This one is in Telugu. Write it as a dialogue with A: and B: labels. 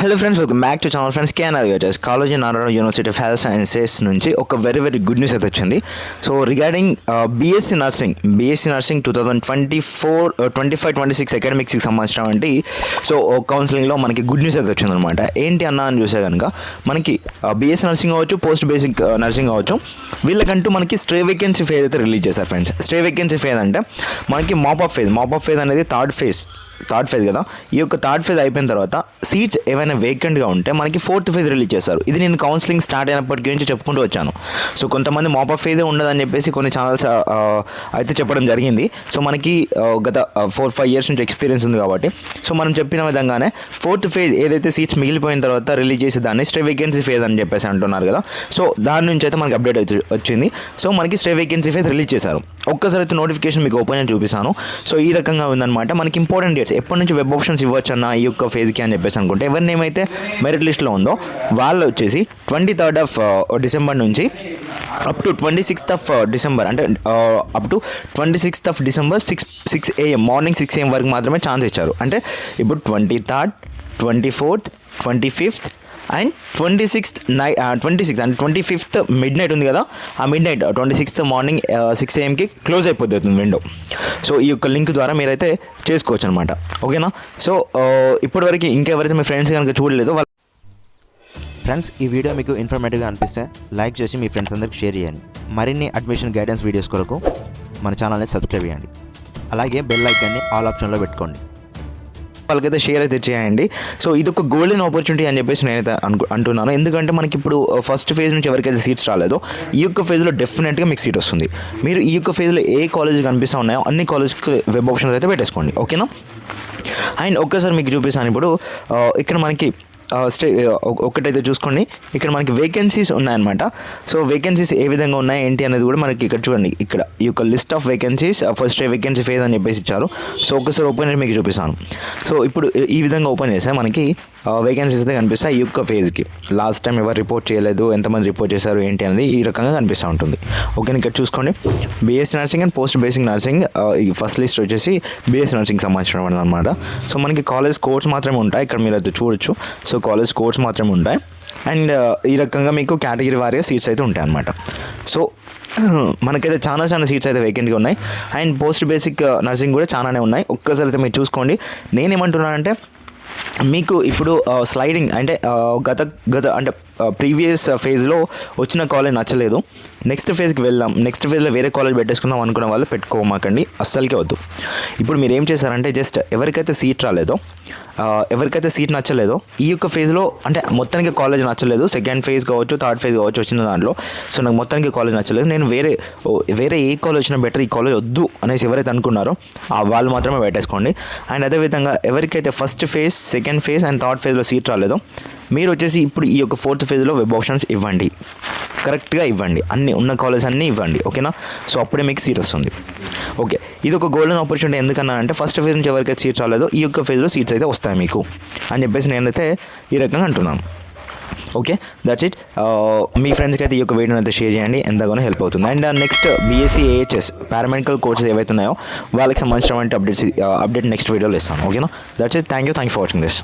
A: Hello friends welcome back to channel friends KN వచ్చేసి college Narayana university of health sciences నుంచి ఒక వెరీ వెరీ గుడ్ న్యూస్ అయితే వచ్చింది. So regarding BSc nursing BSc nursing two thousand twenty four twenty five twenty six అకాడమిక్స్కి సంబంధించినటువంటి సో కౌన్సిలింగ్లో మనకి గుడ్ న్యూస్ అయితే వచ్చిందనమాట ఏంటి అన్న అని చూసే కనుక మనకి బీఎస్సీ నర్సింగ్ అవ్వచ్చు పోస్ట్ బేసిక్ నర్సింగ్ అవ్వచ్చు వీళ్ళకంటూ మనకి స్ట్రే వేకెన్సీ ఫేజ్ అయితే రిలీజ్ చేశారు ఫ్రెండ్స్ స్ట్రే వేకెన్సీ ఫేజ్ అంటే మనకి mop up phase mop up phase అనేది థర్డ్ ఫేజ్ థర్డ్ ఫేజ్ కదా. ఈ యొక్క థర్డ్ ఫేజ్ అయిపోయిన తర్వాత సీట్స్ ఏమైనా వేకెంట్గా ఉంటే మనకి ఫోర్త్ ఫేజ్ రిలీజ్ చేస్తారు. ఇది నేను కౌన్సిలింగ్ స్టార్ట్ అయినప్పటి నుంచి చెప్పుకుంటూ వచ్చాను. సో కొంతమంది మాప్ ఆఫ్ ఫేజే ఉండదని చెప్పేసి కొన్ని ఛానల్స్ అయితే చెప్పడం జరిగింది. సో మనకి గత ఫోర్ ఫైవ్ ఇయర్స్ నుంచి ఎక్స్పీరియన్స్ ఉంది కాబట్టి. సో మనం చెప్పిన విధంగానే ఫోర్త్ ఫేజ్ ఏదైతే సీట్స్ మిగిలిపోయిన తర్వాత రిలీజ్ చేసే దాన్ని స్టే వేకెన్సీ ఫేజ్ అని చెప్పేసి అంటున్నారు కదా. సో దాని నుంచి అయితే మనకి అప్డేట్ వచ్చింది. సో మనకి స్టే వేకెన్సీ ఫేజ్ రిలీజ్ చేశారు. ఒక్కసారి అయితే నోటిఫికేషన్ మీకు ఓపెన్ చేసి చూపిస్తాను. సో ఈ రకంగా ఉందన్నమాట. మనకి ఇంపార్టెంట్ డేట్స్ ఎప్పటి నుంచి వెబ్ ఆప్షన్స్ ఇవ్వచ్చు అన్న ఈ యొక్క ఫేజ్కి అని చెప్పేసి అనుకుంటే ఎవరిని ఏమైతే మెరిట్ లిస్ట్లో ఉందో వాళ్ళు వచ్చేసి ట్వంటీ థర్డ్ ఆఫ్ డిసెంబర్ నుంచి up to twenty sixth of December అంటే up to twenty sixth of December six six AM morning six AM వరకు మాత్రమే ఛాన్స్ ఇచ్చారు. అంటే ఇప్పుడు twenty third twenty fourth twenty fifth and twenty sixth నై twenty sixth and twenty fifth midnight ఉంది కదా ఆ midnight twenty sixth morning six ఏఎంకి close అయిపోతుంది విండో సో ఈ యొక్క లింక్ ద్వారా మీరైతే చేసుకోవచ్చు అనమాట ఓకేనా సో uh, ఇప్పటివరకు ఇంకెవరైతే మీ ఫ్రెండ్స్ కనుక చూడలేదు వాళ్ళ
B: ఫ్రెండ్స్ ఈ వీడియో మీకు ఇన్ఫర్మేటివ్గా అనిపిస్తే లైక్ చేసి మీ ఫ్రెండ్స్ అందరికి షేర్ చేయండి. మరిన్ని అడ్మిషన్ గైడెన్స్ వీడియోస్ కొరకు మన ఛానల్ని సబ్స్క్రైబ్ చేయండి. అలాగే బెల్ ఐకాన్ని ఆల్ ఆప్షన్లో పెట్టుకోండి.
A: వాళ్ళకైతే షేర్ అయితే చేయండి సో ఇది ఒక గోల్డెన్ ఆపర్చునిటీ అని చెప్పేసి నేనైతే అనుకు అంటున్నాను. ఎందుకంటే మనకి ఇప్పుడు ఫస్ట్ uh, ఫేజ్ నుంచి ఎవరికైతే సీట్స్ రాలేదో ఈ యొక్క ఫేజ్లో డెఫినెట్గా మీకు సీట్ వస్తుంది. మీరు ఈ యొక్క ఫేజ్లో ఏ కాలేజ్ కనిపిస్తూ ఉన్నాయో అన్ని కాలేజ్కి వెబ్ ఆప్షన్స్ అయితే పెట్టేసుకోండి. ఓకేనా అండ్ ఒక్కసారి మీకు చూపిస్తాను ఇప్పుడు uh, ఇక్కడ మనకి స్టే ఒకటైతే చూసుకోండి. ఇక్కడ మనకి వేకెన్సీస్ ఉన్నాయన్నమాట. సో వేకెన్సీస్ ఏ విధంగా ఉన్నాయి ఏంటి అనేది కూడా మనకి ఇక్కడ చూడండి. ఇక్కడ ఈ యొక్క list of vacancies first vacancy phase అని చెప్పేసి ఇచ్చారు. సో ఒకసారి ఓపెన్ చేసి మీకు చూపిస్తాను. సో ఇప్పుడు ఈ- ఈ విధంగా ఓపెన్ చేస్తే మనకి వేకెన్సీస్ అయితే కనిపిస్తాయి ఈ యొక్క ఫేజ్కి లాస్ట్ టైం ఎవరు రిపోర్ట్ చేయలేదు ఎంతమంది రిపోర్ట్ చేశారు ఏంటి అనేది ఈ రకంగా కనిపిస్తూ ఉంటుంది. ఓకే ఇక్కడ చూసుకోండి. BSc nursing and post basic nursing ఈ ఫస్ట్ లిస్ట్ వచ్చేసి బీఎస్సీ నర్సింగ్ సంబంధించిన అనమాట సో మనకి కాలేజ్ కోర్స్ మాత్రమే ఉంటాయి. ఇక్కడ మీరు అయితే చూడొచ్చు. సో కాలేజ్ కోర్స్ మాత్రమే ఉంటాయి. అండ్ ఈ రకంగా మీకు కేటగిరీ వారిగా సీట్స్ అయితే ఉంటాయి అన్నమాట సో మనకైతే చాలా చాలా సీట్స్ అయితే వేకెంట్గా ఉన్నాయి. అండ్ పోస్ట్ బేసిక్ నర్సింగ్ కూడా చాలానే ఉన్నాయి. ఒక్కసారి అయితే మీరు చూసుకోండి. నేనేమంటున్నానంటే మీకు ఇప్పుడు స్లైడింగ్ అంటే గత గత అంటే ప్రీవియస్ ఫేజ్లో వచ్చిన కాలేజ్ నచ్చలేదు. నెక్స్ట్ ఫేజ్కి వెళ్దాం. నెక్స్ట్ ఫేజ్లో వేరే కాలేజ్ పెట్టేసుకుందాం అనుకున్న వాళ్ళు పెట్టుకోమాకండి. అస్సలకే వద్దు. ఇప్పుడు మీరు ఏం చేశారంటే జస్ట్ ఎవరికైతే సీట్ రాలేదో ఎవరికైతే సీట్ నచ్చలేదో ఈ యొక్క ఫేజ్లో అంటే మొత్తానికి కాలేజ్ నచ్చలేదు. సెకండ్ ఫేజ్ కావచ్చు థర్డ్ ఫేజ్ కావచ్చు వచ్చిన దాంట్లో. సో నాకు మొత్తానికి కాలేజ్ నచ్చలేదు. నేను వేరే వేరే ఏ కాలేజ్ వచ్చినా బెటర్ ఈ కాలేజ్ వద్దు అనేసి ఎవరైతే అనుకున్నారో ఆ వాళ్ళు మాత్రమే పెట్టేసుకోండి. అండ్ అదేవిధంగా ఎవరికైతే first phase second phase and third ఫేజ్లో సీట్ రాలేదో మీరు వచ్చేసి ఇప్పుడు ఈ యొక్క ఫోర్త్ ఫేజ్లో వెబ్ ఆప్షన్స్ ఇవ్వండి. కరెక్ట్గా ఇవ్వండి. అన్ని ఉన్న కాలేజ్ అన్నీ ఇవ్వండి. ఓకేనా? సో అప్పుడే మీకు సీట్ వస్తుంది. ఓకే. ఇది ఒక గోల్డెన్ ఆపర్చునిటీ ఎందుకన్నా అంటే ఫస్ట్ ఫేజ్ నుంచి ఎవరికైతే సీట్స్ రాలేదో ఈ యొక్క ఫేజ్లో సీట్స్ అయితే వస్తాయి మీకు. అని చెప్పేసి నేనైతే ఈ రకంగా అంటున్నాను. ఓకే? దట్స్ ఇట్ మీ ఫ్రెండ్స్కి అయితే ఈ యొక్క వీడియోని అయితే షేర్ చేయండి. ఎంతగానో హెల్ప్ అవుతుంది. And next BSc AHS paramedical courses ఏవైతే ఉన్నాయో వాళ్ళకి సంబంధించినటువంటి అప్డేట్స్ అప్డేట్ నెక్స్ట్ వీడియోలో ఇస్తాను. ఓకేనా? That's it thank you thank you for watching this